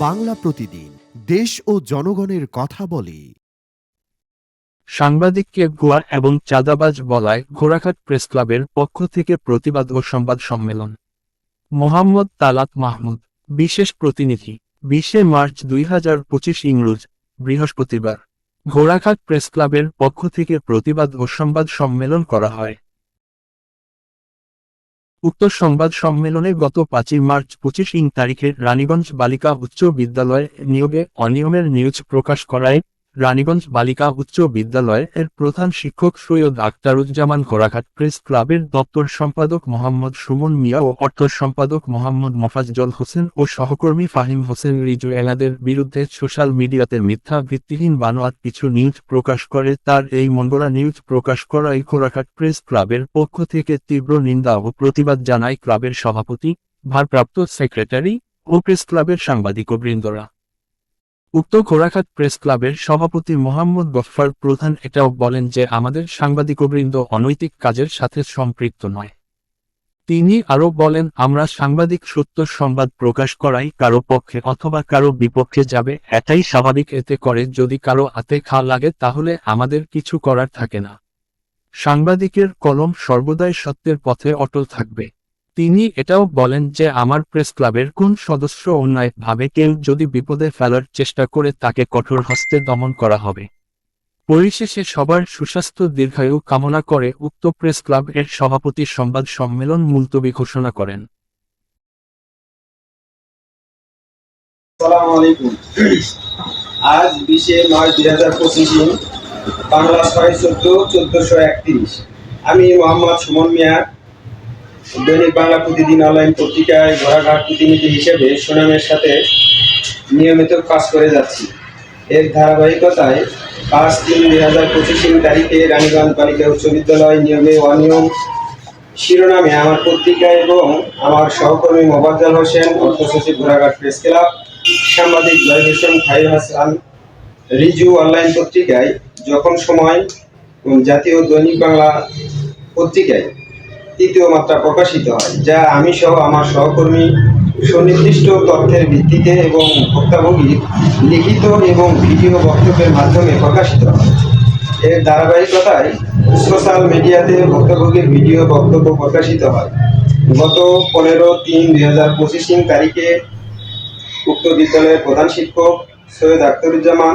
বাংলা প্রতিদিন দেশ ও জনগণের কথা বলে। সাংবাদিককে গোয়া এবং চাঁদাবাজ বলায় ঘোড়াঘাট প্রেস ক্লাবের পক্ষ থেকে প্রতিবাদ ও সংবাদ সম্মেলন। মোহাম্মদ তালাত মাহমুদ, বিশেষ প্রতিনিধি, বিশে মার্চ দুই হাজার পঁচিশ ইংরুজ, বৃহস্পতিবার। ঘোড়াঘাট প্রেস ক্লাবের পক্ষ থেকে প্রতিবাদ ও সংবাদ সম্মেলন করা হয়। উক্ত সংবাদ সম্মেলনে গত পাঁচই মার্চ পঁচিশ ইং তারিখে রানীগঞ্জ বালিকা উচ্চ বিদ্যালয়ে নিয়োগে অনিয়মের নিউজ প্রকাশ করায় রানীগঞ্জ বালিকা উচ্চ বিদ্যালয়ের এর প্রধান শিক্ষক সৈয়দ আখতারুজ্জামান ঘোড়াঘাট প্রেস ক্লাবের দপ্তর সম্পাদক মোহাম্মদ সুমন মিয়া ও অর্থ সম্পাদক মোহাম্মদ মফাজজল হোসেন ও সহকর্মী ফাহিম হোসেন রিজু এনাদের বিরুদ্ধে সোশ্যাল মিডিয়াতে মিথ্যা ভিত্তিহীন বানোয়াট কিছু নিউজ প্রকাশ করে। তার এই মঙ্গলা নিউজ প্রকাশ করায় ঘোড়াঘাট প্রেস ক্লাবের পক্ষ থেকে তীব্র নিন্দা ও প্রতিবাদ জানায় ক্লাবের সভাপতি, ভারপ্রাপ্ত সেক্রেটারি ও প্রেস ক্লাবের সাংবাদিকবৃন্দরা। উক্ত ঘোড়াঘাট প্রেস ক্লাবের সভাপতি মোহাম্মদ গফফার প্রধান এটাও বলেন যে আমাদের সাংবাদিকবৃন্দ অনৈতিক কাজের সাথে সম্পৃক্ত নয়। তিনি আরও বলেন, আমরা সাংবাদিক সত্য সংবাদ প্রকাশ করাই কারও পক্ষে অথবা কারও বিপক্ষে যাবে, এটাই স্বাভাবিক। এতে করে যদি কারও হাতে খা লাগে তাহলে আমাদের কিছু করার থাকে না। সাংবাদিকের কলম সর্বদাই সত্যের পথে অটল থাকবে। তিনি এটাও বলেন যে আমার প্রেস ক্লাবের কোন সদস্য অন্যায় ভাবে কেউ যদি বিপদে ফেলার চেষ্টা করে তাকে কঠোর হস্তে দমন করা হবে। পরিশেষে সবার সুস্বাস্থ্য দীর্ঘায়ু কামনা করে উক্ত প্রেস ক্লাব এর সভাপতি সংবাদ সম্মেলন মুলতবি ঘোষণা করেন। আজ বিশে দুই হাজার বাংলা ছয় চোদ্দ চোদ্দশো একত্রিশ। আমি মোহাম্মদ সুমন মিয়া দৈনিক বাংলা প্রতিদিন অনলাইন পত্রিকায় ঘোরাঘাট প্রতিনিধি হিসেবে সুনামের সাথে নিয়মিত কাজ করে যাচ্ছি। এর ধারাবাহিকতায় পাঁচ তিন দুই হাজার পঁচিশ তারিখে রানীগঞ্জ বালিকা উচ্চ বিদ্যালয় নিয়োগে অনিয়ম শিরোনামে আমার পত্রিকা এবং আমার সহকর্মী মোবাজ্জল হোসেন অর্থ সচিব ঘোড়াঘাট প্রেস ক্লাব, সাংবাদিক জয় হোসেন খাইর হাসান, রিজু অনলাইন পত্রিকায় যখন সময় জাতীয় দৈনিক বাংলা পত্রিকায় তৃতীয় মাত্রা প্রকাশিত হয়, যা আমি সহ আমার সহকর্মী সুনির্দিষ্ট তথ্যের ভিত্তিতে এবং ভোক্তাভোগীর লিখিত এবং ভিডিও বক্তব্যের মাধ্যমে প্রকাশিত হয়। এর ধারাবাহিকতায় সোশ্যাল মিডিয়াতে ভুক্তভোগীর ভিডিও বক্তব্য প্রকাশিত হয়। গত পনেরো তিন দুই হাজার পঁচিশ তারিখে উক্ত বিদ্যালয়ের প্রধান শিক্ষক সৈয়দ আখতারুজ্জামান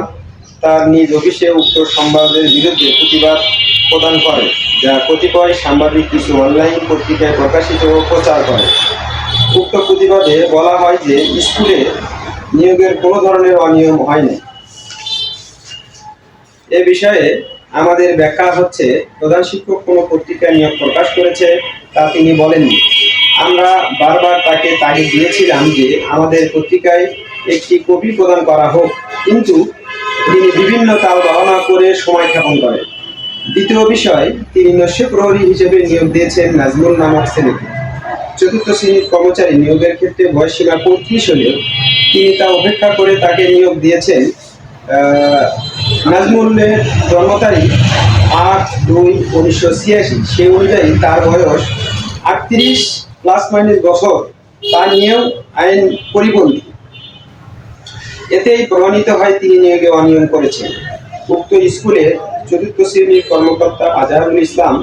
তার নিজ অফিসে উক্ত সংবাদের বিরুদ্ধে প্রতিবাদ প্রদান করে, যা কতিপয় সাংবাদিক কিছু অনলাইন পত্রিকায় প্রকাশিত ও প্রচার করে। উক্ত প্রতিবাদে বলা হয় যে, স্কুলে নিয়োগের কোনো ধরনের অনিয়ম হয়নি। এ বিষয়ে আমাদের ব্যাখ্যা হচ্ছে, প্রধান শিক্ষক কোনো পত্রিকায় নিয়োগ প্রকাশ করেছে তা তিনি বলেননি। আমরা বারবার তাকে তাগিদ দিয়েছিলাম যে, আমাদের পত্রিকায় একটি কপি প্রদান করা হোক, কিন্তু তিনি বিভিন্ন তাল বাহনা করে সময় ক্ষেপণ করেন। দ্বিতীয় বিষয়, তিনি নস্য প্রহরী হিসেবে নিয়োগ দিয়েছেন নাজমুল নামক ছেলেকে চতুর্থ শ্রেণির কর্মচারী নিয়োগের ক্ষেত্রে বয়সীমা পঁয়ত্রিশ হলেও তিনি তা উপেক্ষা করে তাকে নিয়োগ দিয়েছেন নাজমুলের জন্ম তারিখ আট দুই উনিশশো ছিয়াশি। সেই অনুযায়ী তার বয়স আটত্রিশ প্লাস মাইনাস বছর। তা নিয়েও আইন পরিপন্থী। এতেই প্রমাণিত হয় তিনি নিয়োগে অনিয়ম করেছেন। উক্ত স্কুলে চতুর্থ শ্রেণির কর্মকর্তা আজহারুল ইসলাম